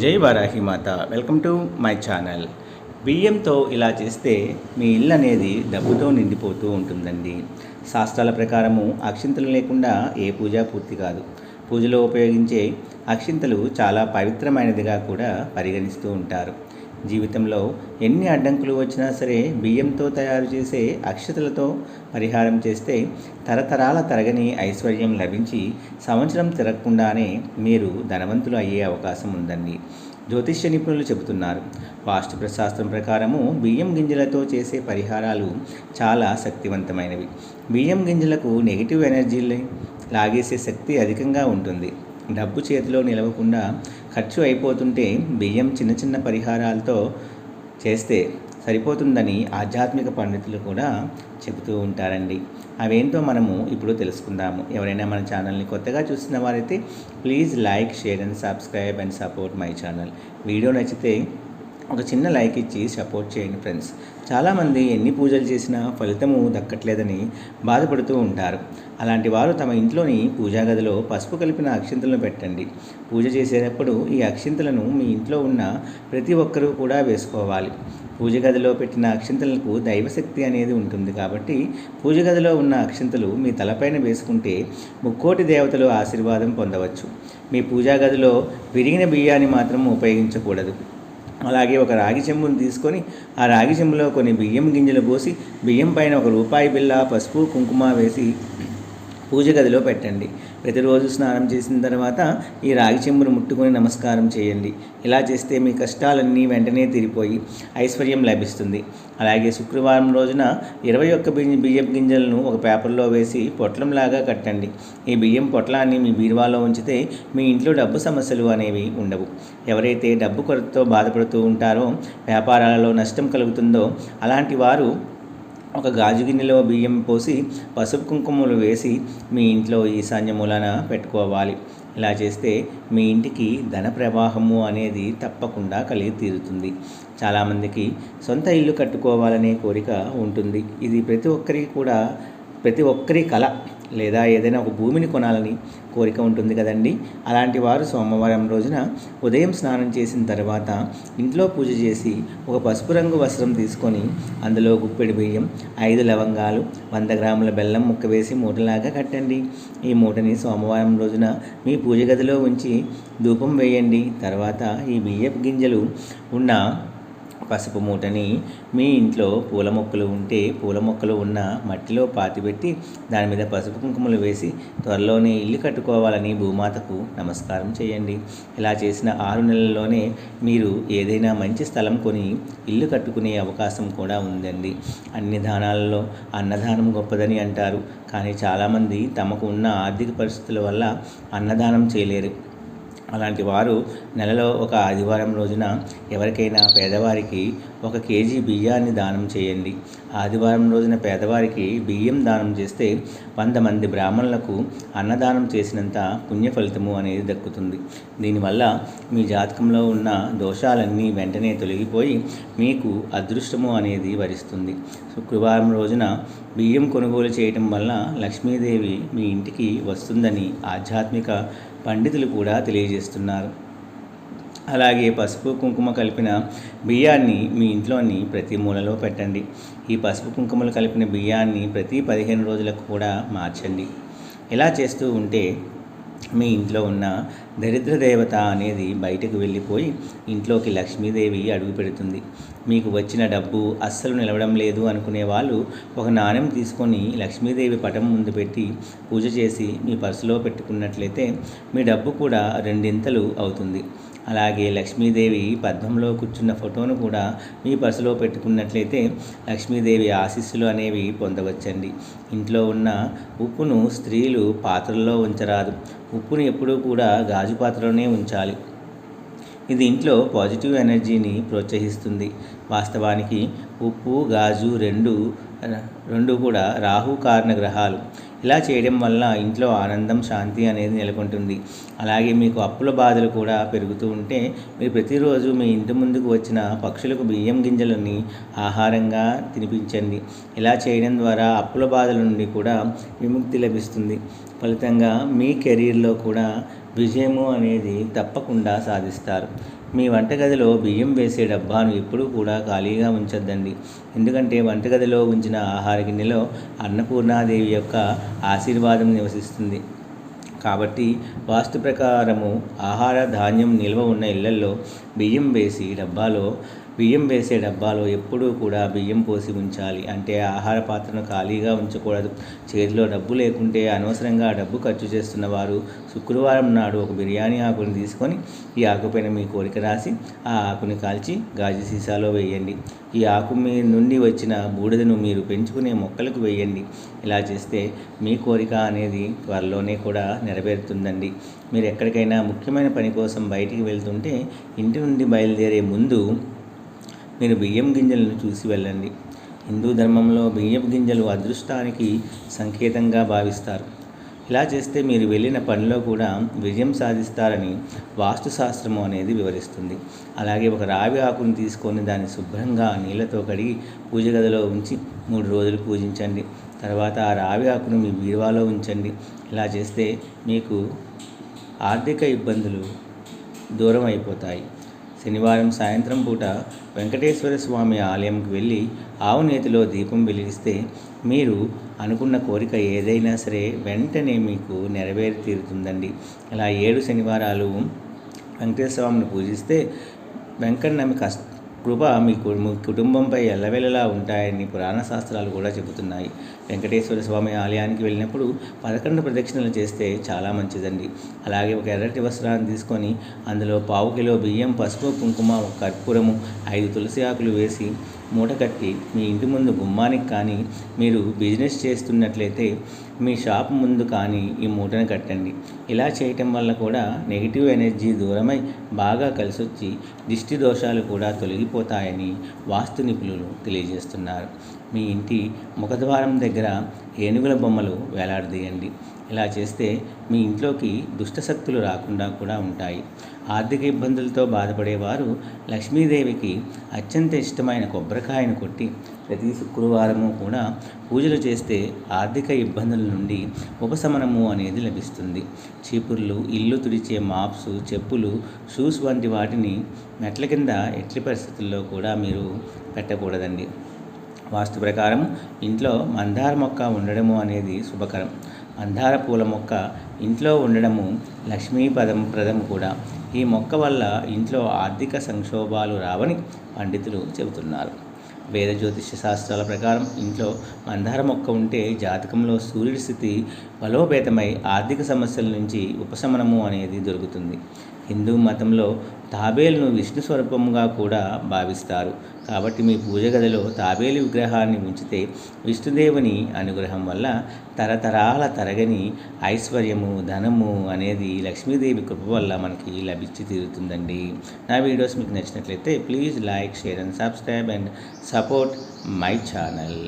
జై Varahi Mata. Welcome to my channel. బియ్యంతో ఇలా చేస్తే మీ ఇల్లు అనేది డబ్బుతో నిండిపోతూ ఉంటుందండి. శాస్త్రాల ప్రకారము అక్షింతలు లేకుండా ఏ పూజ పూర్తి కాదు. పూజలో ఉపయోగించే అక్షింతలు చాలా పవిత్రమైనదిగా కూడా పరిగణిస్తూ ఉంటారు. జీవితంలో ఎన్ని అడ్డంకులు వచ్చినా సరే బియ్యంతో తయారు చేసే అక్షతలతో పరిహారం చేస్తే తరతరాల తరగని ఐశ్వర్యం లభించి సంవత్సరం తిరగకుండానే మీరు ధనవంతులు అయ్యే అవకాశం ఉందండి. జ్యోతిష్య నిపుణులు చెబుతున్నారు. వాస్తు ప్రశాస్త్రం ప్రకారము బియ్యం గింజలతో చేసే పరిహారాలు చాలా శక్తివంతమైనవి. బియ్యం గింజలకు నెగిటివ్ ఎనర్జీని లాగేసే శక్తి అధికంగా ఉంటుంది. డబ్బు చేతిలో నిలవకుండా ఖర్చు అయిపోతుంటే బియ్యం చిన్న చిన్న పరిహారాలతో చేస్తే సరిపోతుందని ఆధ్యాత్మిక పండితులు కూడా చెబుతూ ఉంటారండి. అవేంటో మనము ఇప్పుడు తెలుసుకుందాము. ఎవరైనా మన ఛానల్ని కొత్తగా చూసిన వారైతే please like share and subscribe and support my channel. Video నచ్చితే ఒక చిన్న లైక్ ఇచ్చి సపోర్ట్ చేయండి ఫ్రెండ్స్. చాలామంది ఎన్ని పూజలు చేసినా ఫలితము దక్కట్లేదని బాధపడుతూ ఉంటారు. అలాంటి వారు తమ ఇంట్లోని పూజా గదిలో పసుపు కలిపిన అక్షింతలను పెట్టండి. పూజ చేసేటప్పుడు ఈ అక్షింతలను మీ ఇంట్లో ఉన్న ప్రతి ఒక్కరూ కూడా వేసుకోవాలి. పూజ గదిలో పెట్టిన అక్షింతలకు దైవశక్తి అనేది ఉంటుంది కాబట్టి పూజ గదిలో ఉన్న అక్షింతలు మీ తలపైన వేసుకుంటే ముక్కోటి దేవతలు ఆశీర్వాదం పొందవచ్చు. మీ పూజా గదిలో విరిగిన బియ్యాన్ని మాత్రం ఉపయోగించకూడదు. అలాగే ఒక రాగి చెంబును తీసుకొని ఆ రాగి చెంబులో కొన్ని బియ్యం గింజలు పోసి బియ్యం పైన ఒక రూపాయి బిల్ల పసుపు కుంకుమ వేసి పూజ గదిలో పెట్టండి. ప్రతిరోజు స్నానం చేసిన తర్వాత ఈ రాగి చెంబును ముట్టుకొని నమస్కారం చేయండి. ఇలా చేస్తే మీ కష్టాలన్నీ వెంటనే తీరిపోయి ఐశ్వర్యం లభిస్తుంది. అలాగే శుక్రవారం రోజున ఇరవై ఒక్క బియ్యం బియ్యం గింజలను ఒక పేపర్లో వేసి పొట్లంలాగా కట్టండి. ఈ బియ్యం పొట్లాన్ని మీ బీరువాలో ఉంచితే మీ ఇంట్లో డబ్బు సమస్యలు అనేవి ఉండవు. ఎవరైతే డబ్బు కొరతతో బాధపడుతూ ఉంటారో వ్యాపారాలలో నష్టం కలుగుతుందో అలాంటి వారు ఒక గాజు గిన్నెలో బియ్యం పోసి పసుపు కుంకుమలు వేసి మీ ఇంట్లో ఈశాన్య మూలాన పెట్టుకోవాలి. ఇలా చేస్తే మీ ఇంటికి ధన ప్రవాహము అనేది తప్పకుండా కలిగి తీరుతుంది చాలామందికి సొంత ఇల్లు కట్టుకోవాలనే కోరిక ఉంటుంది. ఇది ప్రతి ఒక్కరికి కూడా ప్రతి ఒక్కరి కళ లేదా ఏదైనా ఒక భూమిని కొనాలని కోరిక ఉంటుంది కదండి. అలాంటి వారు సోమవారం రోజున ఉదయం స్నానం చేసిన తర్వాత ఇంట్లో పూజ చేసి ఒక పసుపు రంగు వస్త్రం తీసుకొని అందులో గుప్పెడి బియ్యం ఐదు లవంగాలు వంద గ్రాముల బెల్లం ముక్క వేసి మూటలాగా కట్టండి. ఈ మూటని సోమవారం రోజున మీ పూజ గదిలో ఉంచి ధూపం వేయండి. తర్వాత ఈ బియ్యపు గింజలు ఉన్న పసుపు మూటని మీ ఇంట్లో పూల మొక్కలు ఉంటే పూల మొక్కలు ఉన్న మట్టిలో పాతిపెట్టి దాని మీద పసుపు కుంకుమలు వేసి త్వరలోనే ఇల్లు కట్టుకోవాలని భూమాతకు నమస్కారం చేయండి. ఇలా చేసిన ఆరు నెలల్లోనే మీరు ఏదైనా మంచి స్థలం కొని ఇల్లు కట్టుకునే అవకాశం కూడా ఉందండి. అన్ని దానాలలో అన్నదానం గొప్పదని అంటారు. కానీ చాలామంది తమకు ఉన్న ఆర్థిక పరిస్థితుల వల్ల అన్నదానం చేయలేరు. అలాంటి వారు నెలలో ఒక ఆదివారం రోజున ఎవరికైనా పేదవారికి ఒక కేజీ బియ్యాన్ని దానం చేయండి. ఆదివారం రోజున పేదవారికి బియ్యం దానం చేస్తే వంద మంది బ్రాహ్మణులకు అన్నదానం చేసినంత పుణ్య ఫలితము అనేది దక్కుతుంది. దీనివల్ల మీ జాతకంలో ఉన్న దోషాలన్నీ వెంటనే తొలగిపోయి మీకు అదృష్టము అనేది వరిస్తుంది. శుక్రవారం రోజున బియ్యం కొనుగోలు చేయటం వల్ల లక్ష్మీదేవి మీ ఇంటికి వస్తుందని ఆధ్యాత్మిక పండితులు కూడా తెలియజేస్తున్నారు. అలాగే పసుపు కుంకుమ కలిపిన బియ్యాన్ని మీ ఇంట్లోని ప్రతి మూలలో పెట్టండి. ఈ పసుపు కుంకుమలు కలిపిన బియ్యాన్ని ప్రతి పదిహేను రోజులకు కూడా మార్చండి. ఇలా చేస్తూ ఉంటే మీ ఇంట్లో ఉన్న దరిద్ర దేవత అనేది బయటకు వెళ్ళిపోయి ఇంట్లోకి లక్ష్మీదేవి అడుగు పెడుతుంది. మీకు వచ్చిన డబ్బు అస్సలు నిలవడం లేదు అనుకునే వాళ్ళు ఒక నాణ్యం తీసుకొని లక్ష్మీదేవి పటం ముందు పెట్టి పూజ చేసి మీ పర్సులో పెట్టుకున్నట్లయితే మీ డబ్బు కూడా రెండింతలు అవుతుంది. అలాగే లక్ష్మీదేవి పద్మంలో కూర్చున్న ఫోటోను కూడా మీ పర్సులో పెట్టుకున్నట్లయితే లక్ష్మీదేవి ఆశీస్సులు అనేవి పొందవచ్చండి. ఇంట్లో ఉన్న ఉప్పును స్త్రీలు పాత్రల్లో ఉంచరాదు. ఉప్పును ఎప్పుడూ కూడా గాజు పాత్రలోనే ఉంచాలి. ఇది ఇంట్లో పాజిటివ్ ఎనర్జీని ప్రోత్సహిస్తుంది. వాస్తవానికి ఉప్పు గాజు రెండు రెండు కూడా రాహు కారణ గ్రహాలు. ఇలా చేయడం వల్ల ఇంట్లో ఆనందం శాంతి అనేది నెలకొంటుంది. అలాగే మీకు అప్పుల బాధలు కూడా పెరుగుతూ ఉంటే మీరు ప్రతిరోజు మీ ఇంటి ముందుకు వచ్చిన పక్షులకు బియ్యం గింజలని ఆహారంగా తినిపించండి. ఇలా చేయడం ద్వారా అప్పుల బాధల నుండి కూడా విముక్తి లభిస్తుంది. ఫలితంగా మీ కెరీర్లో కూడా విజయము అనేది తప్పకుండా సాధిస్తారు. మీ వంటగదిలో బియ్యం వేసే డబ్బాను ఎప్పుడూ కూడా ఖాళీగా ఉంచొద్దండి. ఎందుకంటే వంటగదిలో ఉంచిన ఆహార గిన్నెలో అన్నపూర్ణాదేవి యొక్క ఆశీర్వాదం నివసిస్తుంది. కాబట్టి వాస్తు ప్రకారము ఆహార ధాన్యం నిల్వ ఉన్న ఇళ్ళలో బియ్యం వేసి డబ్బాలో బియ్యం వేసే డబ్బాలో ఎప్పుడూ కూడా బియ్యం పోసి ఉంచాలి. అంటే ఆహార పాత్రను ఖాళీగా ఉంచకూడదు. చేతిలో డబ్బు లేకుంటే అనవసరంగా డబ్బు ఖర్చు చేస్తున్న వారు శుక్రవారం నాడు ఒక బిర్యానీ ఆకుని తీసుకొని ఈ ఆకుపైన మీ కోరిక రాసి ఆ ఆకుని కాల్చి గాజు సీసాలో వేయండి. ఈ ఆకు మీ నుండి వచ్చిన బూడిదను మీరు పెంచుకునే మొక్కలకు వేయండి. ఇలా చేస్తే మీ కోరిక అనేది త్వరలోనే కూడా నెరవేరుతుందండి. మీరు ఎక్కడికైనా ముఖ్యమైన పని కోసం బయటికి వెళ్తుంటే ఇంటి నుండి బయలుదేరే ముందు మీరు బియ్యం గింజలను చూసి వెళ్ళండి. హిందూ ధర్మంలో బియ్యం గింజలు అదృష్టానికి సంకేతంగా భావిస్తారు. ఇలా చేస్తే మీరు వెళ్ళిన పనిలో కూడా విజయం సాధిస్తారని వాస్తుశాస్త్రము అనేది వివరిస్తుంది. అలాగే ఒక రావి ఆకును తీసుకొని దాన్ని శుభ్రంగా నీళ్ళతో కడిగి పూజ గదిలో ఉంచి మూడు రోజులు పూజించండి. తర్వాత ఆ రావి ఆకును మీ బీరువాలో ఉంచండి. ఇలా చేస్తే మీకు ఆర్థిక ఇబ్బందులు దూరం అయిపోతాయి శనివారం సాయంత్రం పూట వెంకటేశ్వర స్వామి ఆలయంకి వెళ్ళి ఆవునేతిలో దీపం వెలిగిస్తే మీరు అనుకున్న కోరిక ఏదైనా సరే వెంటనే మీకు నెరవేరి తీరుతుందండి ఇలా ఏడు శనివారాలు వెంకటేశ్వర స్వామిని పూజిస్తే వెంకటనమి కష్ట కృప మీ కుటుంబంపై ఎల్లవెల్లలా ఉంటాయని పురాణ శాస్త్రాలు కూడా చెబుతున్నాయి. వెంకటేశ్వర స్వామి ఆలయానికి వెళ్ళినప్పుడు పదకొండు ప్రదక్షిణలు చేస్తే చాలా మంచిదండి. అలాగే ఒక ఎర్రటి వస్త్రాన్ని తీసుకొని అందులో పావు కిలో బియ్యం పసుపు కుంకుమ ఒక కర్పూరము ఐదు తులసి ఆకులు వేసి మూట కట్టి మీ ఇంటి ముందు గుమ్మానికి కానీ మీరు బిజినెస్ చేస్తున్నట్లయితే మీ షాప్ ముందు కానీ ఈ మూటను కట్టండి. ఇలా చేయటం వల్ల కూడా నెగిటివ్ ఎనర్జీ దూరమై బాగా కలిసొచ్చి దిష్టి దోషాలు కూడా తొలగిపోతాయని వాస్తు నిపుణులు తెలియజేస్తున్నారు. మీ ఇంటి ముఖద్వారం దగ్గర ఏనుగుల బొమ్మలు వేలాడదీయండి. ఇలా చేస్తే మీ ఇంట్లోకి దుష్టశక్తులు రాకుండా కూడా ఉంటాయి. ఆర్థిక ఇబ్బందులతో బాధపడేవారు లక్ష్మీదేవికి అత్యంత ఇష్టమైన కొబ్బరికాయను కొట్టి ప్రతి శుక్రవారము కూడా పూజలు చేస్తే ఆర్థిక ఇబ్బందుల నుండి ఉపశమనము అనేది లభిస్తుంది. చీపుర్లు ఇల్లు తుడిచే మాప్స్ చెప్పులు షూస్ వంటి వాటిని మెట్ల కింద ఎట్టి పరిస్థితుల్లో కూడా మీరు పెట్టకూడదండి. వాస్తు ప్రకారం ఇంట్లో మందార మొక్క ఉండడము అనేది శుభకరం. మందార పూల మొక్క ఇంట్లో ఉండడము లక్ష్మీపదం ప్రదం కూడా ఈ మొక్క వల్ల ఇంట్లో ఆర్థిక సంక్షోభాలు రావని పండితులు చెబుతున్నారు. వేద జ్యోతిష్య శాస్త్రాల ప్రకారం ఇంట్లో మందార మొక్క ఉంటే జాతకంలో సూర్యుడి స్థితి బలోపేతమై ఆర్థిక సమస్యల నుంచి ఉపశమనము అనేది దొరుకుతుంది. హిందూ మతంలో తాబేలును విష్ణు స్వరూపంగా కూడా భావిస్తారు. కాబట్టి మీ పూజ గదిలో తాబేలు విగ్రహాన్ని ఉంచితే విష్ణుదేవుని అనుగ్రహం వల్ల తరతరాల తరగని ఐశ్వర్యము ధనము అనేది లక్ష్మీదేవి కృప వల్ల మనకి లభించి తీరుతుందండి. నా వీడియోస్ మీకు నచ్చినట్లయితే please like share and subscribe and support my channel.